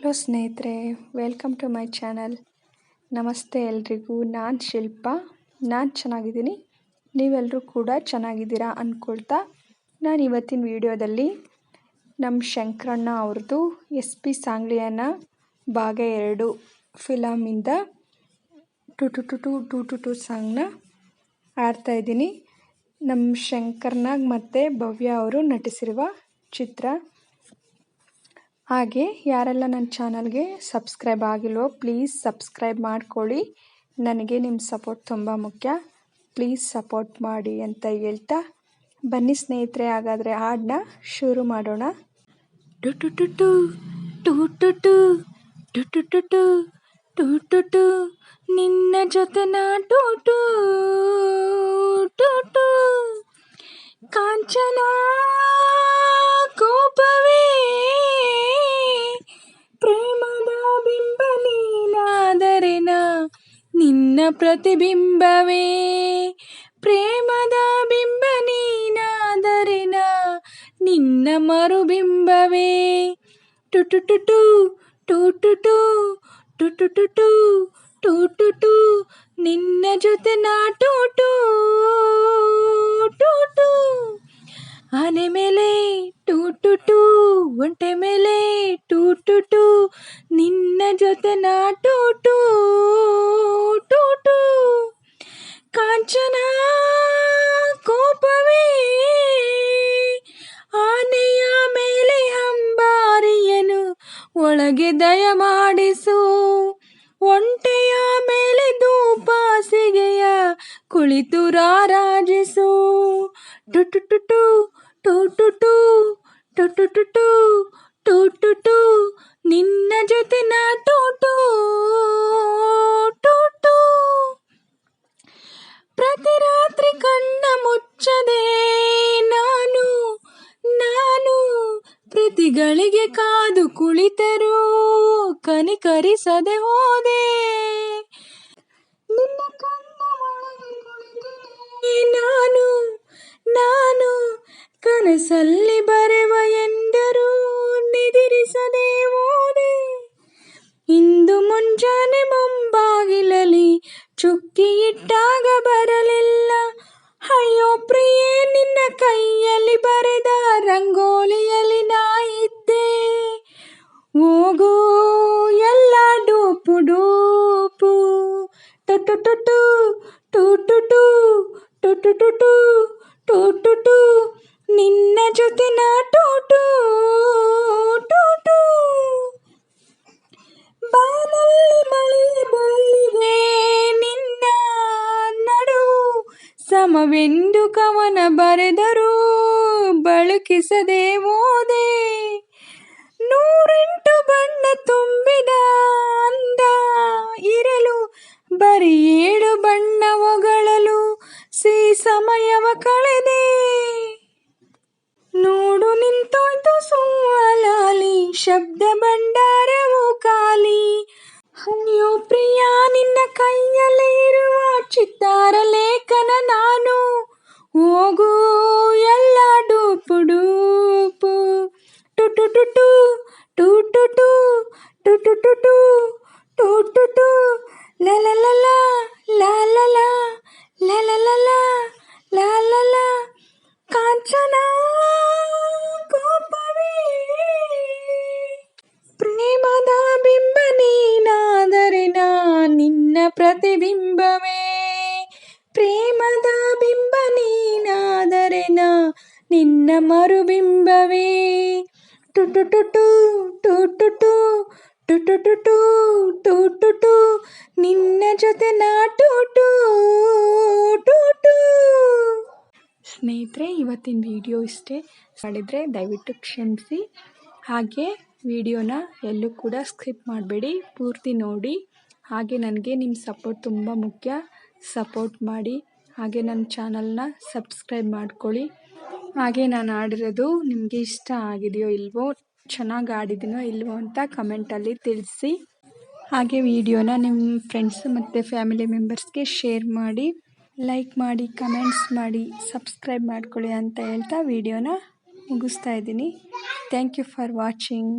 Hello ಸ್ನೇಹಿತರೆ welcome to my channel ನಮಸ್ತೆ ಎಲ್ರಿಗೂ, ನಾನು ಶಿಲ್ಪ. ನಾನು ಚೆನ್ನಾಗಿದ್ದೀನಿ. ನೀವೆಲ್ಲರೂ ಕೂಡ ಚೆನ್ನಾಗಿದ್ದೀರಾ ಅಂದ್ಕೊಳ್ತಾ ನಾನು ಇವತ್ತಿನ ವಿಡಿಯೋದಲ್ಲಿ ನಮ್ಮ ಶಂಕರಣ್ಣ ಅವ್ರದ್ದು ಎಸ್ ಪಿ ಸಾಂಗ್ಲಿಯನ ಭಾಗ ಎರಡು ಫಿಲಮಿಂದ ಟು ಟು ಟು ಟು ಟು ಟು ಟು ಸಾಂಗ್ನ ಆಡ್ತಾಯಿದ್ದೀನಿ ನಮ್ಮ ಶಂಕರ್ನಾಗ್ ಮತ್ತು ಭವ್ಯ ಅವರು ನಟಿಸಿರುವ ಚಿತ್ರ ಹಾಗೆ ಯಾರೆಲ್ಲ ನನ್ನ ಚಾನಲ್ಗೆ ಸಬ್ಸ್ಕ್ರೈಬ್ ಆಗಿಲ್ವೋ ಪ್ಲೀಸ್ ಸಬ್ಸ್ಕ್ರೈಬ್ ಮಾಡ್ಕೊಳ್ಳಿ. ನನಗೆ ನಿಮ್ಮ ಸಪೋರ್ಟ್ ತುಂಬ ಮುಖ್ಯ. ಪ್ಲೀಸ್ ಸಪೋರ್ಟ್ ಮಾಡಿ ಅಂತ ಹೇಳ್ತಾ ಬನ್ನಿ ಸ್ನೇಹಿತರೆ, ಹಾಗಾದರೆ ಹಾಡನ್ನ ಶುರು ಮಾಡೋಣ. ಟು ಟು ಟು ಟು ಟು ಟು ಟು ಟು ಟು ಟು ಟು ಟು ಟು ಟು ನಿನ್ನ ಜೊತೆ ಟು ಟು ಟು ಟು ಕಾಂಚನ ಕೋಪವೇ ಪ್ರೇಮದ ಬಿಂಬ ನೀನಾದರೆ ನಾ ನಿನ್ನ ಪ್ರತಿಬಿಂಬವೇ. ಪ್ರೇಮದ ಬಿಂಬ ನೀನಾದರೆ ನಾ ನಿನ್ನ ಮರುಬಿಂಬವೇ. ಟು ಟು ಟು ಟು ಟು ಟು ಟು ಟು ಟು ಟು ಟು ಟು ನಿನ್ನ ಜೊತೆ ನಾ ಟು ಟು ಟು ಆನೆ ಮೇಲೆ ಟು ಟು ಟು, ಒಂಟೆ ಮೇಲೆ ಟು ಟು ಟು, ನಿನ್ನ ಜೊತೆ ಟು ಟು. ಕಾಂಚನ ಕೋಪವೇ ಆನೆಯ ಮೇಲೆ ಹಂಬಾರಿಯನು ಒಳಗೆ ದಯ ಮಾಡಿಸು ಒಂಟೆಯ ಮೇಲೆ ದೂಪಾಸಿಗೆಯ ಕುಳಿತು ರಾರಾಜಿಸು ಟು ಟು ಟು ಟು ಟು ಟು ಟು ಟು ಟು ಟು ಟು ಟು ಟು ಟು ನಿನ್ನ ಜೊತೆ ನಾ ಟು ಟು ಪ್ರತಿಗಳಿಗೆ ಕಾದು ಕುಳಿತರೂ ಕನಿಕರಿಸದೆ ಹೋದೆ. ನಿನ್ನ ಕಣ್ಣ ಒಳಗೆ ಕುಳಿತಿದೆ ನಾನು ನಾನು ಕನಸಲ್ಲಿ ಬರೆವ ಎಂದರು ನಿದಿರಿಸದೆ ಹೋದೆ. ಇಂದು ಮುಂಜಾನೆ ಮುಂಬಾಗಿಲಲ್ಲಿ ಚುಕ್ಕಿ ಟು ಟು ಟು ಟು ಟು ಟು ಟು ಟು ನಿನ್ನ ಜೊತೆ ನಾ ಟು ಟು ಬಾನಲ್ಲಿ ಮಳೆ ಬಳ್ಳಿಗೆ ನಿನ್ನ ನಡುವು ಸಮವೆಂದು ಕವನ ಬರೆದರೂ ಬಳುಕಿಸದೆ ಓದೆ ನೂರೆಂಟು ಬಣ್ಣ ತುಂಬಿದ ಅಂದ ಬರೀ ಏಳು ಬಣ್ಣ ಒಗಳಲು ಸಿ ಸಮಯವ ಕಳೆದೆ. ನೋಡು ನಿಂತೋಯ್ತು ಸುವಲಾಲಿ ಶಬ್ದ ಭಂಡಾರವು ಖಾಲಿ. ಅಯ್ಯೋ ಪ್ರಿಯ, ನಿನ್ನ ಕೈಯಲ್ಲಿ ಇರುವ ಚಿತ್ತಾರ ಲೇಖನ ನಾನು ಹೋಗು ಲ ಲ ಲ ಲ ಲ ಲ ಲ ಲ ಲ ಲ ಲ ಲ ಲ ಲ ಕಾಂಚನ ಕೋಪವೇ ಪ್ರೇಮದ ಬಿಂಬ ನೀನಾದರೆ ನಾ ನಿನ್ನ ಪ್ರತಿಬಿಂಬವೇ ಪ್ರೇಮದ ಬಿಂಬ ನೀನಾದರೆ ನಾ ನಿನ್ನ ಮರುಬಿಂಬವೇ ಟು ಟು ಟು ಟು ಟು ಟು ಟು ಟು ಟು ಟು ಟು ಟು ಟು ಟು ನಿನ್ನ ಜೊತೆ ನಾ ಟು ಟು ಟು ಟು ಸ್ನೇಹಿತರೆ, ಇವತ್ತಿನ ವಿಡಿಯೋ ಇಷ್ಟೇ. ಮಾಡಿದರೆ ದಯವಿಟ್ಟು ಕ್ಷಮಿಸಿ. ಹಾಗೆ ವಿಡಿಯೋನ ಎಲ್ಲೂ ಕೂಡ ಸ್ಕಿಪ್ ಮಾಡಬೇಡಿ, ಪೂರ್ತಿ ನೋಡಿ. ಹಾಗೆ ನನಗೆ ನಿಮ್ಮ ಸಪೋರ್ಟ್ ತುಂಬ ಮುಖ್ಯ. ಸಪೋರ್ಟ್ ಮಾಡಿ. ಹಾಗೆ ನನ್ನ ಚಾನಲ್ನ ಸಬ್ಸ್ಕ್ರೈಬ್ ಮಾಡ್ಕೊಳ್ಳಿ. ಹಾಗೆ ನಾನು ಆಡಿರೋದು ನಿಮಗೆ ಇಷ್ಟ ಆಗಿದೆಯೋ ಇಲ್ವೋ, ಚೆನ್ನಾಗಿ ಆಡಿದ್ದೀನೋ ಇಲ್ವೋ ಅಂತ ಕಮೆಂಟಲ್ಲಿ ತಿಳಿಸಿ. ಹಾಗೆ ವಿಡಿಯೋನ ನಿಮ್ಮ ಫ್ರೆಂಡ್ಸ್ ಮತ್ತು ಫ್ಯಾಮಿಲಿ ಮೆಂಬರ್ಸ್ಗೆ ಶೇರ್ ಮಾಡಿ ಲೈಕ್ ಮಾಡಿ ಕಮೆಂಟ್ಸ್ ಮಾಡಿ ಸಬ್ಸ್ಕ್ರೈಬ್ ಮಾಡ್ಕೊಳ್ಳಿ ಅಂತ ಹೇಳ್ತಾ ವಿಡಿಯೋನ ಮುಗಿಸ್ತಾ ಇದ್ದೀನಿ. Thank you for watching